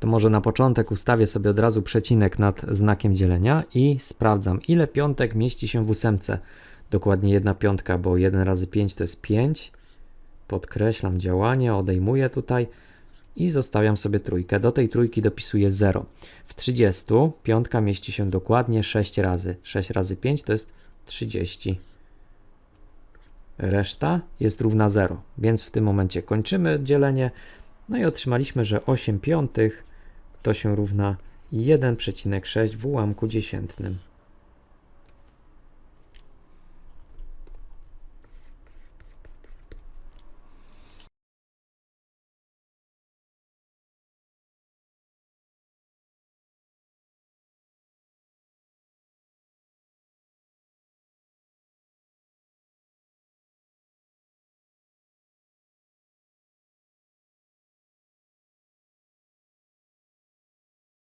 To może na początek ustawię sobie od razu przecinek nad znakiem dzielenia i sprawdzam, ile piątek mieści się w ósemce. Dokładnie jedna piątka, bo 1 razy 5 to jest 5. Podkreślam działanie, odejmuję tutaj i zostawiam sobie trójkę. Do tej trójki dopisuję 0. W 30 piątka mieści się dokładnie 6 razy. 6 razy 5 to jest 30. Reszta jest równa 0, więc w tym momencie kończymy dzielenie. No i otrzymaliśmy, że 8 piątych to się równa 1,6 w ułamku dziesiętnym.